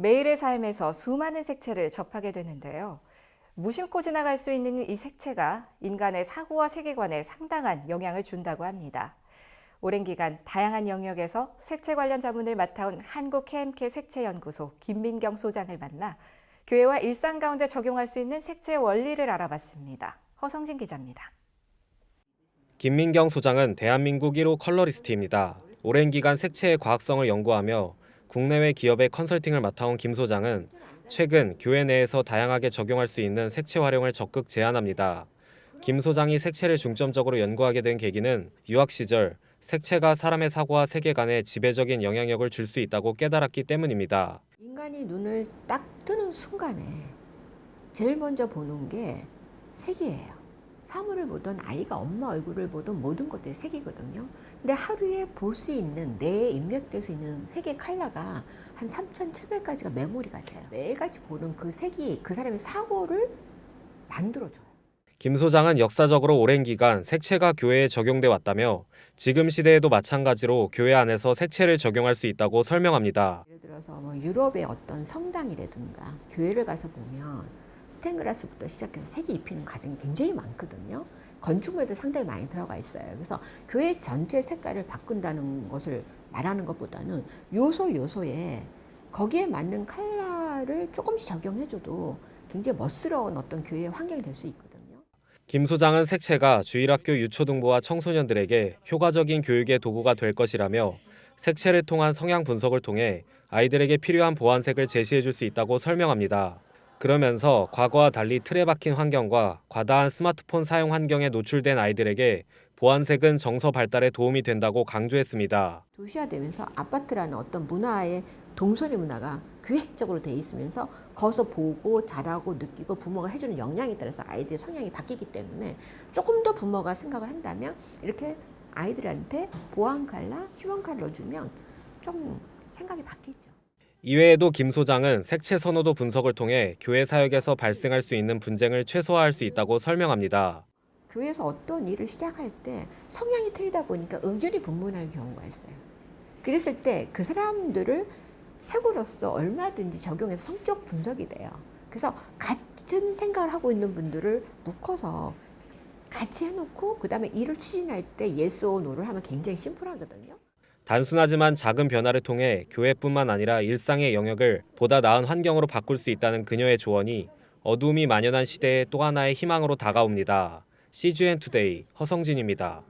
매일의 삶에서 수많은 색채를 접하게 되는데요. 무심코 지나갈 수 있는 이 색채가 인간의 사고와 세계관에 상당한 영향을 준다고 합니다. 오랜 기간 다양한 영역에서 색채 관련 자문을 맡아온 한국 KMK 색채연구소 김민경 소장을 만나 교회와 일상 가운데 적용할 수 있는 색채 원리를 알아봤습니다. 허성진 기자입니다. 김민경 소장은 대한민국 1호 컬러리스트입니다. 오랜 기간 색채의 과학성을 연구하며 국내외 기업의 컨설팅을 맡아온 김 소장은 최근 교회 내에서 다양하게 적용할 수 있는 색채 활용을 적극 제안합니다. 김 소장이 색채를 중점적으로 연구하게 된 계기는 유학 시절 색채가 사람의 사고와 세계관에 지배적인 영향력을 줄 수 있다고 깨달았기 때문입니다. 인간이 눈을 딱 뜨는 순간에 제일 먼저 보는 게 색이에요. 사물을 보든 아이가 엄마 얼굴을 보든 모든 것들이 색이거든요. 근데 하루에 볼 수 있는 뇌에 입력될 수 있는 색의 컬러가 한 3,700가지가 메모리가 돼요. 매일같이 보는 그 색이 그 사람의 사고를 만들어줘요. 김 소장은 역사적으로 오랜 기간 색채가 교회에 적용돼 왔다며 지금 시대에도 마찬가지로 교회 안에서 색채를 적용할 수 있다고 설명합니다. 예를 들어서 뭐 유럽의 어떤 성당이라든가 교회를 가서 보면 스테인글라스부터 시작해서 색이 입히는 과정이 굉장히 많거든요. 건축물도 상당히 많이 들어가 있어요. 그래서 교회 전체 색깔을 바꾼다는 것을 말하는 것보다는 요소 요소에 거기에 맞는 컬러를 조금씩 적용해줘도 굉장히 멋스러운 어떤 교회의 환경이 될 수 있거든요. 김 소장은 색채가 주일학교 유초등부와 청소년들에게 효과적인 교육의 도구가 될 것이라며 색채를 통한 성향 분석을 통해 아이들에게 필요한 보완색을 제시해 줄 수 있다고 설명합니다. 그러면서 과거와 달리 틀에 박힌 환경과 과다한 스마트폰 사용 환경에 노출된 아이들에게 보완색은 정서 발달에 도움이 된다고 강조했습니다. 도시화되면서 아파트라는 어떤 문화의 동서리 문화가 기획적으로 돼 있으면서 거기서 보고 자라고 느끼고 부모가 해주는 영향에 따라서 아이들의 성향이 바뀌기 때문에 조금 더 부모가 생각을 한다면 이렇게 아이들한테 보안 칼라, 휴먼 칼라 주면 좀 생각이 바뀌죠. 이외에도 김 소장은 색채 선호도 분석을 통해 교회 사역에서 발생할 수 있는 분쟁을 최소화할 수 있다고 설명합니다. 교회에서 어떤 일을 시작할 때 성향이 틀리다 보니까 의견이 분분할 경우가 있어요. 그랬을 때 그 사람들을 색으로서 얼마든지 적용해서 성격 분석이 돼요. 그래서 같은 생각을 하고 있는 분들을 묶어서 같이 해놓고 그 다음에 일을 추진할 때 yes or no를 하면 굉장히 심플하거든요. 단순하지만 작은 변화를 통해 교회뿐만 아니라 일상의 영역을 보다 나은 환경으로 바꿀 수 있다는 그녀의 조언이 어둠이 만연한 시대의 또 하나의 희망으로 다가옵니다. CGN 투데이 허성진입니다.